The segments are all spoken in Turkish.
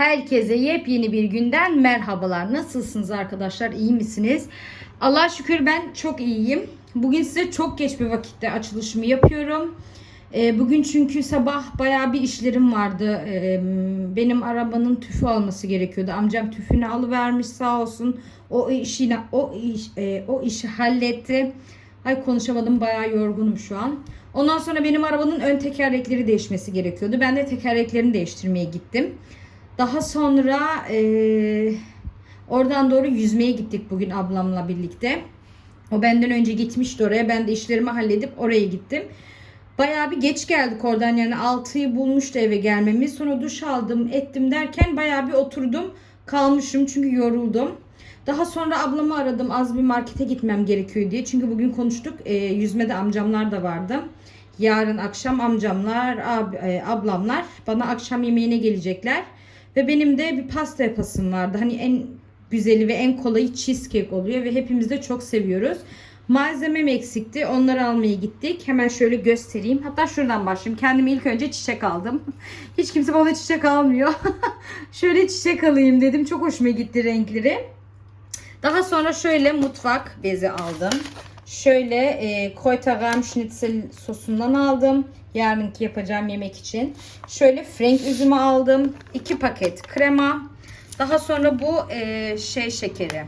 Herkese yepyeni bir günden merhabalar. Nasılsınız arkadaşlar? İyi misiniz? Allah şükür ben çok iyiyim. Bugün size çok geç bir vakitte açılışımı yapıyorum. Ee, bugün çünkü sabah bayağı bir işlerim vardı. Ee, benim arabanın tüfü alması gerekiyordu. Amcam tüfünü alıvermiş sağ olsun. O işini o iş e, o işi halletti. Ay konuşamadım bayağı yorgunum şu an. Ondan sonra benim arabanın ön tekerlekleri değişmesi gerekiyordu. Ben de tekerleklerini değiştirmeye gittim. Daha sonra eee, oradan doğru yüzmeye gittik bugün ablamla birlikte. O benden önce gitmişti oraya. Ben de işlerimi halledip oraya gittim. Bayağı bir geç geldik oradan yani 6'yı bulmuştu eve gelmemiz. Sonra duş aldım ettim derken bayağı bir oturdum kalmışım çünkü yoruldum. Daha sonra ablamı aradım az bir markete gitmem gerekiyor diye. Çünkü bugün konuştuk e, yüzmede amcamlar da vardı. Yarın akşam amcamlar, ab, e, ablamlar bana akşam yemeğine gelecekler. Ve benim de bir pasta yapasım vardı. Hani en güzeli ve en kolayı cheesecake oluyor ve hepimiz de çok seviyoruz. Malzemem eksikti. Onları almaya gittik. Hemen şöyle göstereyim. Hatta şuradan başlayayım. Kendime ilk önce çiçek aldım. Hiç kimse bana çiçek almıyor. şöyle çiçek alayım dedim. Çok hoşuma gitti renkleri. Daha sonra şöyle mutfak bezi aldım. Şöyle e, koytagam schnitzel sosundan aldım. Yarınki yapacağım yemek için. Şöyle frank üzümü aldım. 2 paket krema. Daha sonra bu e, şey şekeri.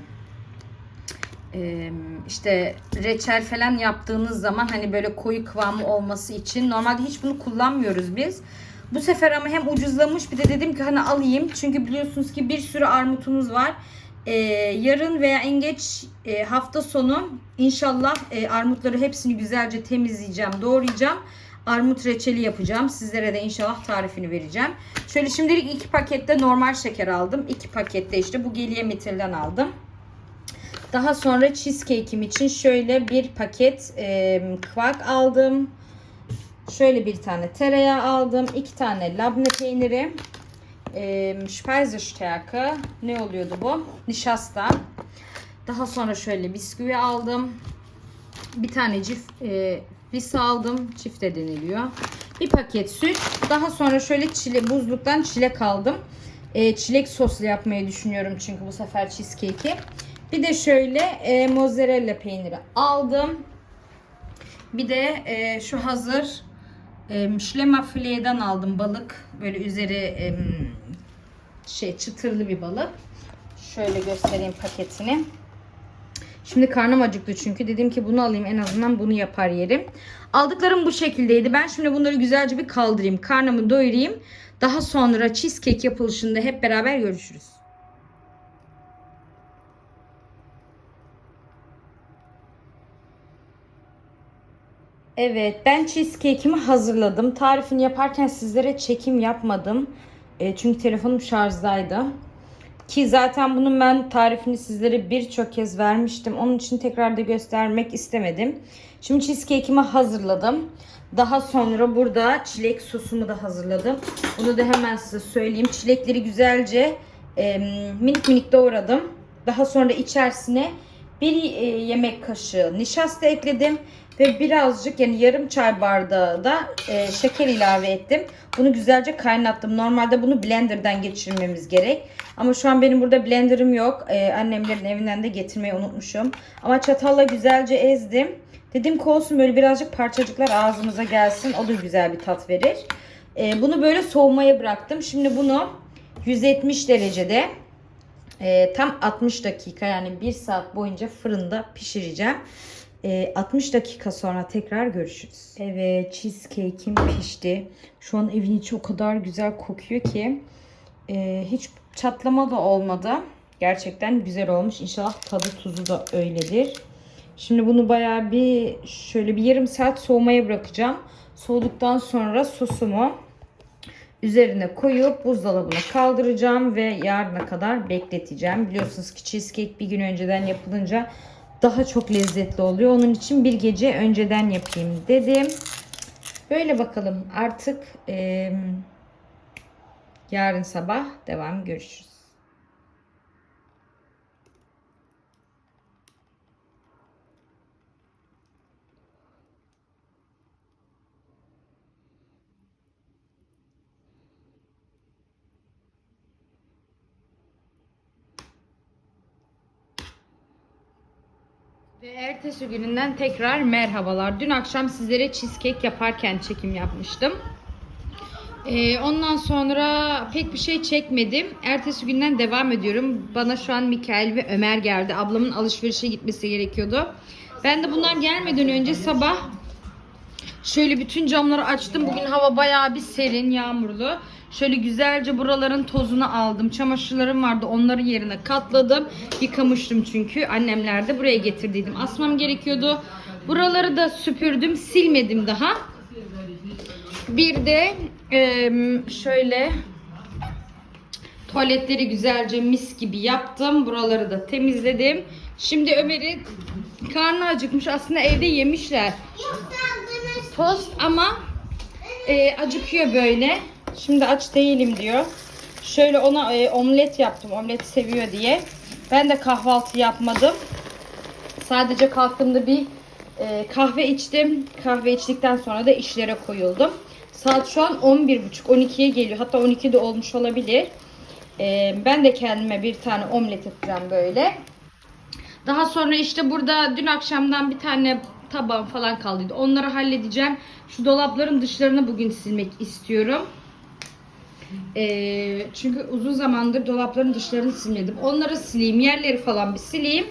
E, işte reçel falan yaptığınız zaman hani böyle koyu kıvamı olması için normalde hiç bunu kullanmıyoruz biz. Bu sefer ama hem ucuzlamış bir de dedim ki hani alayım. Çünkü biliyorsunuz ki bir sürü armutumuz var. Ee, yarın veya en geç e, hafta sonu inşallah e, armutları hepsini güzelce temizleyeceğim, doğrayacağım. Armut reçeli yapacağım. Sizlere de inşallah tarifini vereceğim. Şöyle şimdilik iki pakette normal şeker aldım. İki pakette işte bu geliye metilden aldım. Daha sonra cheesecake'im için şöyle bir paket e, kvak aldım. Şöyle bir tane tereyağı aldım. iki tane labne peyniri. E, Speisestärke. Ne oluyordu bu? Nişasta. Daha sonra şöyle bisküvi aldım. Bir tane cif, e, vis aldım. Çifte deniliyor. Bir paket süt. Daha sonra şöyle çile, buzluktan çilek aldım. E, çilek soslu yapmayı düşünüyorum çünkü bu sefer cheesecake'i. Bir de şöyle e, mozzarella peyniri aldım. Bir de e, şu hazır e, şlema fileden aldım balık. Böyle üzeri e, şey çıtırlı bir balık. Şöyle göstereyim paketini. Şimdi karnım acıktı çünkü dedim ki bunu alayım en azından bunu yapar yerim. Aldıklarım bu şekildeydi. Ben şimdi bunları güzelce bir kaldırayım. Karnımı doyurayım. Daha sonra cheesecake yapılışında hep beraber görüşürüz. Evet ben cheesecake'imi hazırladım. Tarifini yaparken sizlere çekim yapmadım. E, çünkü telefonum şarjdaydı. Ki zaten bunun ben tarifini sizlere birçok kez vermiştim. Onun için tekrar da göstermek istemedim. Şimdi cheesecake'imi hazırladım. Daha sonra burada çilek sosumu da hazırladım. Bunu da hemen size söyleyeyim. Çilekleri güzelce e, minik minik doğradım. Daha sonra içerisine bir e, yemek kaşığı nişasta ekledim ve birazcık yani yarım çay bardağı da e, şeker ilave ettim. Bunu güzelce kaynattım. Normalde bunu blenderdan geçirmemiz gerek. Ama şu an benim burada blenderım yok. E, annemlerin evinden de getirmeyi unutmuşum. Ama çatalla güzelce ezdim. Dedim ki olsun böyle birazcık parçacıklar ağzımıza gelsin. O da güzel bir tat verir. E, bunu böyle soğumaya bıraktım. Şimdi bunu 170 derecede e, tam 60 dakika yani 1 saat boyunca fırında pişireceğim. E, 60 dakika sonra tekrar görüşürüz. Evet cheesecake'im pişti. Şu an evin içi o kadar güzel kokuyor ki e, hiç çatlama da olmadı. Gerçekten güzel olmuş. İnşallah tadı tuzu da öyledir. Şimdi bunu bayağı bir şöyle bir yarım saat soğumaya bırakacağım. Soğuduktan sonra sosumu üzerine koyup buzdolabına kaldıracağım ve yarına kadar bekleteceğim. Biliyorsunuz ki cheesecake bir gün önceden yapılınca daha çok lezzetli oluyor. Onun için bir gece önceden yapayım dedim. Böyle bakalım artık e, yarın sabah devam görüşürüz. Ve ertesi gününden tekrar merhabalar. Dün akşam sizlere cheesecake yaparken çekim yapmıştım. Ee, ondan sonra pek bir şey çekmedim. Ertesi günden devam ediyorum. Bana şu an Mikael ve Ömer geldi. Ablamın alışverişe gitmesi gerekiyordu. Ben de bunlar gelmeden önce sabah şöyle bütün camları açtım. Bugün hava bayağı bir serin, yağmurlu. Şöyle güzelce buraların tozunu aldım. Çamaşırlarım vardı. Onları yerine katladım. Yıkamıştım çünkü. Annemler de buraya getirdiydim. Asmam gerekiyordu. Buraları da süpürdüm. Silmedim daha. Bir de şöyle tuvaletleri güzelce mis gibi yaptım. Buraları da temizledim. Şimdi Ömer'in karnı acıkmış. Aslında evde yemişler. Tost ama e, acıkıyor böyle. Şimdi aç değilim diyor. Şöyle ona e, omlet yaptım. Omlet seviyor diye. Ben de kahvaltı yapmadım. Sadece kalktığımda bir e, kahve içtim. Kahve içtikten sonra da işlere koyuldum. Saat şu an 11.30 12'ye geliyor. Hatta 12'de olmuş olabilir. E, ben de kendime bir tane omlet yapacağım böyle. Daha sonra işte burada dün akşamdan bir tane tabağım falan kaldıydı. Onları halledeceğim. Şu dolapların dışlarını bugün silmek istiyorum. Ee, çünkü uzun zamandır dolapların dışlarını silmedim. Onları sileyim. Yerleri falan bir sileyim.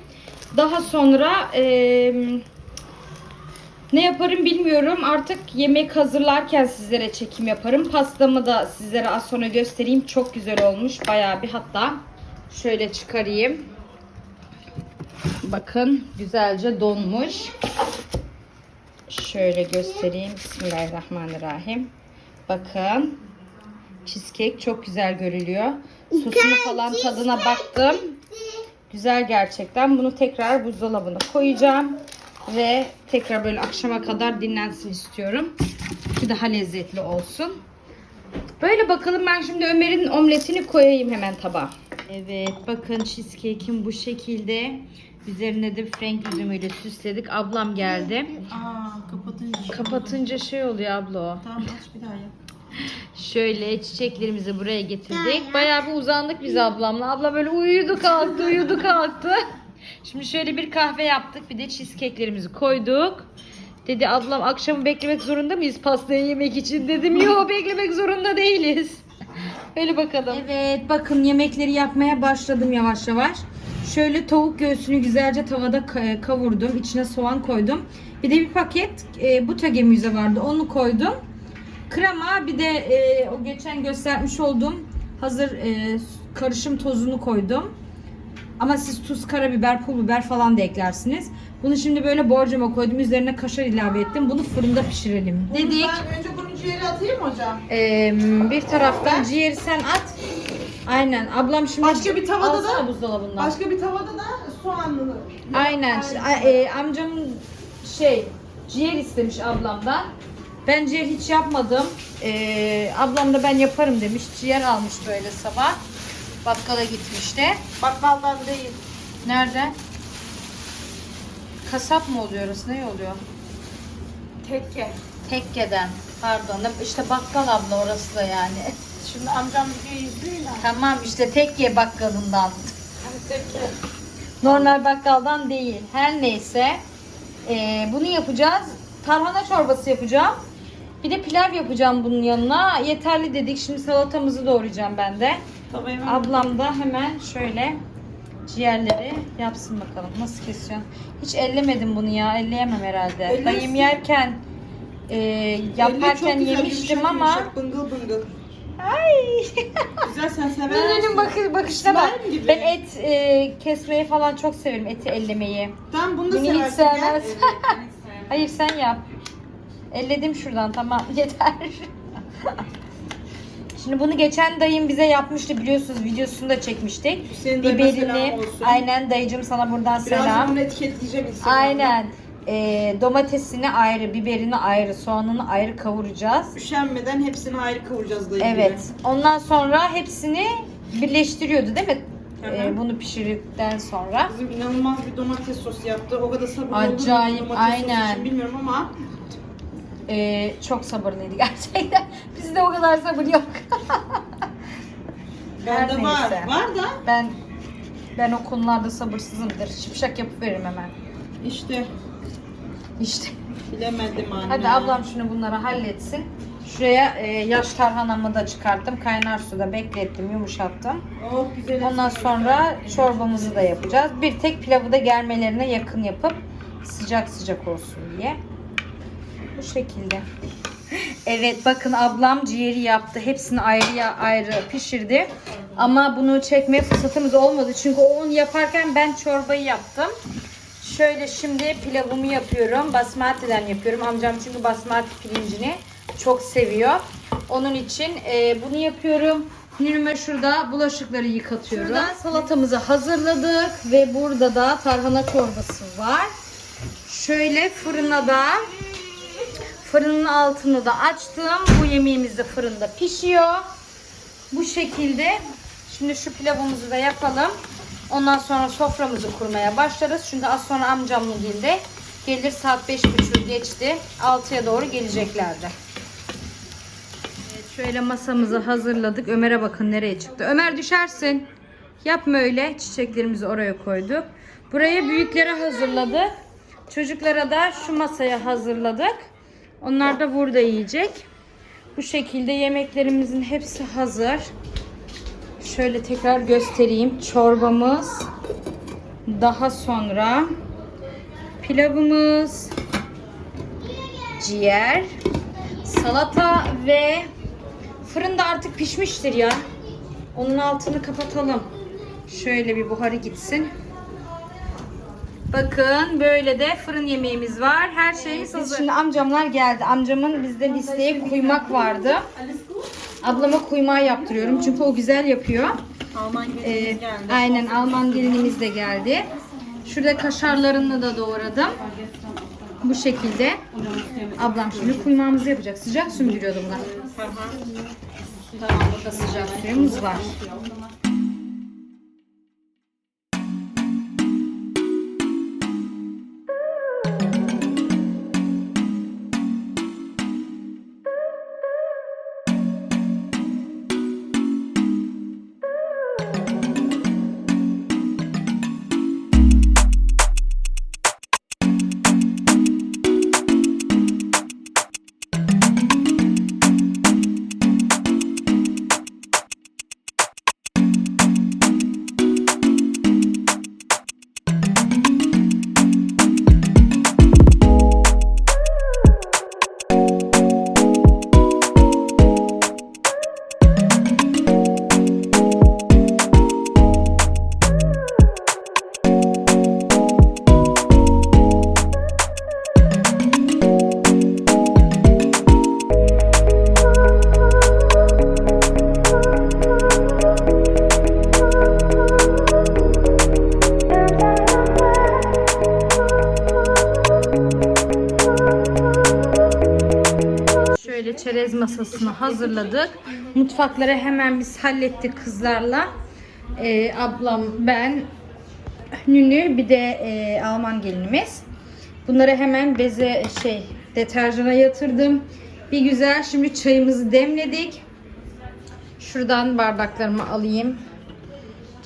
Daha sonra eee, ne yaparım bilmiyorum. Artık yemek hazırlarken sizlere çekim yaparım. Pastamı da sizlere az sonra göstereyim. Çok güzel olmuş. Bayağı bir hatta şöyle çıkarayım. Bakın güzelce donmuş. Şöyle göstereyim. Bismillahirrahmanirrahim. Bakın. Cheesecake çok güzel görülüyor. Sosunu falan tadına baktım. Güzel gerçekten. Bunu tekrar buzdolabına koyacağım. Ve tekrar böyle akşama kadar dinlensin istiyorum. Ki daha lezzetli olsun. Böyle bakalım ben şimdi Ömer'in omletini koyayım hemen tabağa. Evet bakın cheesecake'im bu şekilde. Üzerine de frank üzümüyle süsledik. Ablam geldi. Aa kapatınca. Kapatınca şey oluyor abla o. Tamam aç bir daha yap. Şöyle çiçeklerimizi buraya getirdik. Bayağı bir uzandık biz ablamla. Abla böyle uyudu kalktı, uyudu kalktı. Şimdi şöyle bir kahve yaptık. Bir de cheesecake'lerimizi koyduk. Dedi ablam akşamı beklemek zorunda mıyız pastayı yemek için? Dedim yok beklemek zorunda değiliz. Öyle bakalım. Evet bakın yemekleri yapmaya başladım yavaş yavaş. Şöyle tavuk göğsünü güzelce tavada ka- kavurdum. İçine soğan koydum. Bir de bir paket e, buta gemüze vardı. Onu koydum. Krema bir de e, o geçen göstermiş olduğum hazır e, karışım tozunu koydum. Ama siz tuz, karabiber, pul biber falan da eklersiniz. Bunu şimdi böyle borcama koydum. Üzerine kaşar ilave ettim. Bunu fırında pişirelim Bunu dedik. Ben önce bunun ciğeri atayım mı hocam? Ee, bir taraftan ciğeri sen at. Aynen. Ablam şimdi Başka bir tavada da- buzdolabından. Başka bir tavada da soğanlı. Aynen. Şimdi, a- e, amcamın şey ciğer istemiş ablamdan. Ben ciğer hiç yapmadım. Ee, ablam da ben yaparım demiş. Ciğer almış böyle sabah. Bakkala gitmişti. Bakkaldan değil. Nerede? Kasap mı oluyor orası? Ne oluyor? Tekke. Tekke'den. Pardon. İşte bakkal abla orası da yani. Şimdi amcam videoyu izliyor ya. Tamam işte tekke bakkalından. Tekke. Normal bakkaldan değil. Her neyse. Ee, bunu yapacağız. Tarhana çorbası yapacağım. Bir de pilav yapacağım bunun yanına. Yeterli dedik. Şimdi salatamızı doğrayacağım ben de. Tavayı ben Ablam da hemen şöyle ciğerleri yapsın bakalım. Nasıl kesiyorsun? Hiç ellemedim bunu ya. Elleyemem herhalde. Ellersin. Dayım yerken e, yaparken güzel, yemiştim yumuşak, ama yumuşak, bıngıl bıngıl. ay Güzel sen sever Benim misin? bakış, bakışına bak. Gibi. Ben et e, kesmeyi falan çok severim. Eti ellemeyi. Tamam bunu da Beni hiç seversin. sevmez. Hayır sen yap. Elledim şuradan tamam yeter. Şimdi bunu geçen dayım bize yapmıştı biliyorsunuz videosunu da çekmiştik. Selam olsun. aynen dayıcım sana buradan Biraz selam. bunu etiketleyeceğim Instagram'da. Aynen. Ee, domatesini ayrı, biberini ayrı, soğanını ayrı kavuracağız. Üşenmeden hepsini ayrı kavuracağız dayı Evet. Ondan sonra hepsini birleştiriyordu değil mi? Ee, bunu pişirdikten sonra. Bizim inanılmaz bir domates sosu yaptı. O kadar sabırlı Acayip, domates aynen. sosu için bilmiyorum ama Ee, çok sabırlıydı gerçekten. Bizde o kadar sabır yok. Her bende var. neyse. Var da Ben ben o konularda sabırsızımdır. Şipşak yapıp veririm hemen. İşte İşte. bilemedim anne. Hadi ablam şunu bunları halletsin. Şuraya e, yaş tarhanamı da çıkarttım. Kaynar suda beklettim, yumuşattım. Oh güzel. Ondan sonra çorbamızı da yapacağız. Bir tek pilavı da germelerine yakın yapıp sıcak sıcak olsun diye. Bu şekilde. Evet bakın ablam ciğeri yaptı. Hepsini ayrı ayrı pişirdi. Ama bunu çekmeye fırsatımız olmadı. Çünkü onu yaparken ben çorbayı yaptım. Şöyle şimdi pilavımı yapıyorum. Basmati'den yapıyorum. Amcam çünkü basmati pirincini çok seviyor. Onun için e, bunu yapıyorum. Nünüme şurada bulaşıkları yıkatıyorum. Şurada salatamızı hazırladık ve burada da tarhana çorbası var. Şöyle fırına da fırının altını da açtım. Bu yemeğimiz de fırında pişiyor. Bu şekilde. Şimdi şu pilavımızı da yapalım. Ondan sonra soframızı kurmaya başlarız. Çünkü az sonra amcamla geldi. Gelir saat 5.30 geçti. 6'ya doğru geleceklerdi. Evet, şöyle masamızı hazırladık. Ömer'e bakın nereye çıktı. Ömer düşersin. Yapma öyle. Çiçeklerimizi oraya koyduk. Buraya büyüklere hazırladık. Çocuklara da şu masaya hazırladık. Onlar da burada yiyecek. Bu şekilde yemeklerimizin hepsi hazır. Şöyle tekrar göstereyim. Çorbamız. Daha sonra pilavımız. Ciğer. Salata ve fırında artık pişmiştir ya. Onun altını kapatalım. Şöyle bir buharı gitsin. Bakın böyle de fırın yemeğimiz var. Her şeyimiz hazır. Şimdi amcamlar geldi. Amcamın bizden isteği kuymak vardı. Ablama kuymağı yaptırıyorum. Çünkü o güzel yapıyor. Alman Ee, gelinimiz geldi. aynen Alman gelinimiz de geldi. Şurada kaşarlarını da doğradım. Bu şekilde. Ablam şimdi kuymağımızı yapacak. Sıcak giriyordu bunlar? Hı hı. Tamam burada sıcak suyumuz var. Masasını hazırladık. Mutfakları hemen biz hallettik kızlarla. Ee, ablam, ben, Nünü bir de e, Alman gelinimiz. Bunları hemen beze şey deterjana yatırdım. Bir güzel şimdi çayımızı demledik. Şuradan bardaklarımı alayım.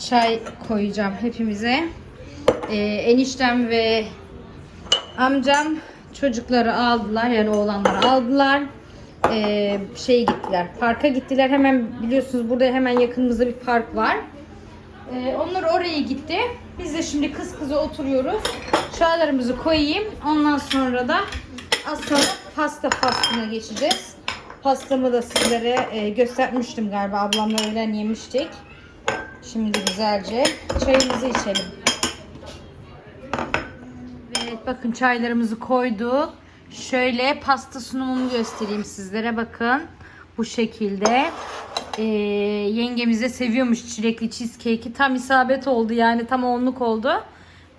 Çay koyacağım hepimize. Ee, eniştem ve amcam çocukları aldılar yani oğlanları aldılar. Ee, şey gittiler parka gittiler hemen biliyorsunuz burada hemen yakınımızda bir park var. Ee, onlar oraya gitti. Biz de şimdi kız kıza oturuyoruz. Çaylarımızı koyayım. Ondan sonra da az sonra pasta faslına geçeceğiz. Pastamı da sizlere e, göstermiştim galiba. Ablamla öğlen yemiştik. Şimdi güzelce çayımızı içelim. Evet bakın çaylarımızı koyduk. Şöyle pasta sunumumu göstereyim sizlere bakın. Bu şekilde. Ee, yengemiz seviyormuş çilekli cheesecake'i. Tam isabet oldu yani tam onluk oldu.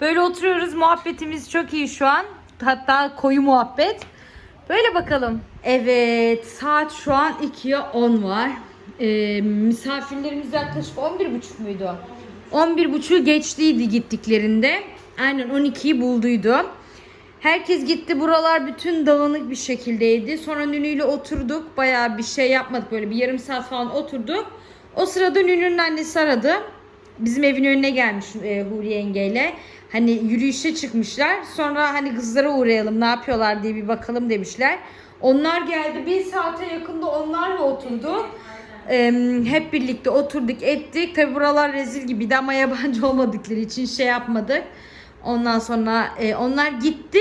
Böyle oturuyoruz. Muhabbetimiz çok iyi şu an. Hatta koyu muhabbet. Böyle bakalım. Evet saat şu an 2'ye 10 var. Ee, misafirlerimiz yaklaşık 11.30 muydu? 11.30 geçtiydi gittiklerinde. Aynen 12'yi bulduydu. Herkes gitti. Buralar bütün dağınık bir şekildeydi. Sonra Nünü'yle oturduk. Bayağı bir şey yapmadık. Böyle bir yarım saat falan oturduk. O sırada Nünü'nün annesi aradı. bizim evin önüne gelmiş e, Huri yengeyle. Hani yürüyüşe çıkmışlar. Sonra hani kızlara uğrayalım ne yapıyorlar diye bir bakalım demişler. Onlar geldi. Bir saate yakında onlarla oturduk. Ee, hep birlikte oturduk ettik. Tabi buralar rezil gibiydi ama yabancı olmadıkları için şey yapmadık. Ondan sonra e, onlar gitti.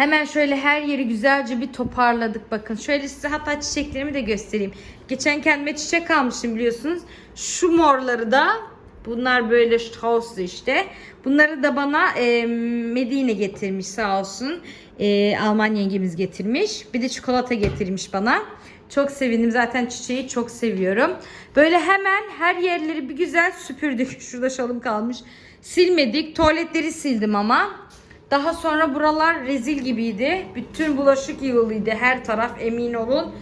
Hemen şöyle her yeri güzelce bir toparladık bakın. Şöyle size hatta çiçeklerimi de göstereyim. Geçen kendime çiçek almıştım biliyorsunuz. Şu morları da bunlar böyle Strauss'lu işte. Bunları da bana e, Medine getirmiş sağ olsun. E, Alman yengemiz getirmiş. Bir de çikolata getirmiş bana. Çok sevindim. Zaten çiçeği çok seviyorum. Böyle hemen her yerleri bir güzel süpürdük. Şurada şalım kalmış. Silmedik. Tuvaletleri sildim ama. Daha sonra buralar rezil gibiydi. Bütün bulaşık yığılıydı her taraf emin olun.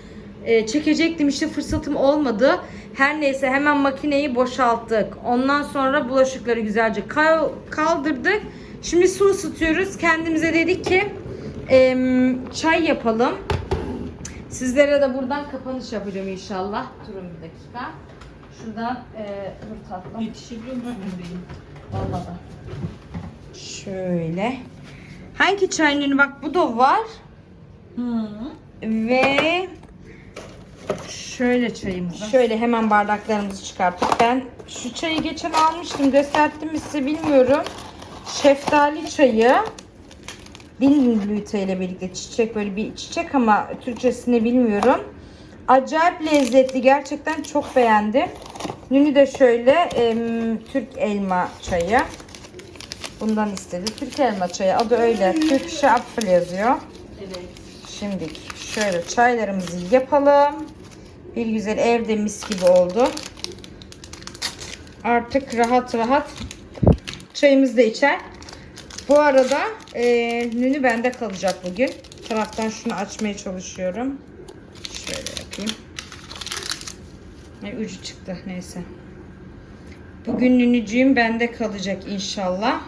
Ee, çekecektim işte fırsatım olmadı. Her neyse hemen makineyi boşalttık. Ondan sonra bulaşıkları güzelce kal- kaldırdık. Şimdi su ısıtıyoruz. Kendimize dedik ki em, çay yapalım. Sizlere de buradan kapanış yapacağım inşallah. Durun bir dakika. Şuradan e, dur tatlım. Yetişebiliyor? Vallahi da. Şöyle. Hangi çayın? Bak bu da var. Hı. Ve şöyle çayımız. Şöyle hemen bardaklarımızı çıkarttık. Ben şu çayı geçen almıştım. Gösterdim mi size bilmiyorum. Şeftali çayı. Dinlüte ile birlikte çiçek böyle bir çiçek ama Türkçesini bilmiyorum. Acayip lezzetli. Gerçekten çok beğendim. Nünü de şöyle em, Türk elma çayı. Bundan istedi. Türk elma çayı. Adı öyle. Türk Şapfel yazıyor. Evet. Şimdi şöyle çaylarımızı yapalım. Bir güzel evde mis gibi oldu. Artık rahat rahat çayımızı da içer. Bu arada e, nünü bende kalacak bugün. Bu taraftan şunu açmaya çalışıyorum. Şöyle yapayım. Ay, ucu çıktı neyse. Bugün nünücüğüm bende kalacak inşallah.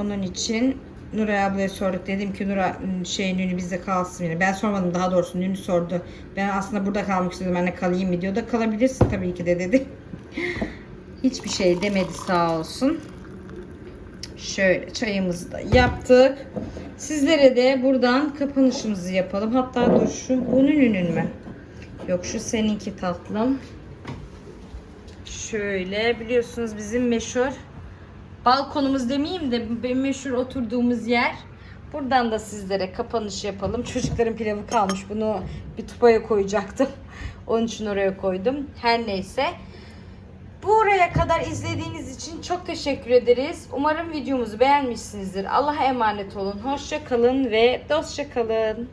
Onun için Nuray ablaya sorduk. Dedim ki Nuray şey Nünü bizde kalsın yine. Ben sormadım daha doğrusu Nünü sordu. Ben aslında burada kalmak istedim. De kalayım mı diyor da kalabilirsin tabii ki de dedi. Hiçbir şey demedi sağ olsun. Şöyle çayımızı da yaptık. Sizlere de buradan kapanışımızı yapalım. Hatta dur şu bunun ünün mü? Yok şu seninki tatlım. Şöyle biliyorsunuz bizim meşhur balkonumuz demeyeyim de meşhur oturduğumuz yer. Buradan da sizlere kapanış yapalım. Çocukların pilavı kalmış. Bunu bir tupaya koyacaktım. Onun için oraya koydum. Her neyse. Buraya kadar izlediğiniz için çok teşekkür ederiz. Umarım videomuzu beğenmişsinizdir. Allah'a emanet olun. Hoşça kalın ve dostça kalın.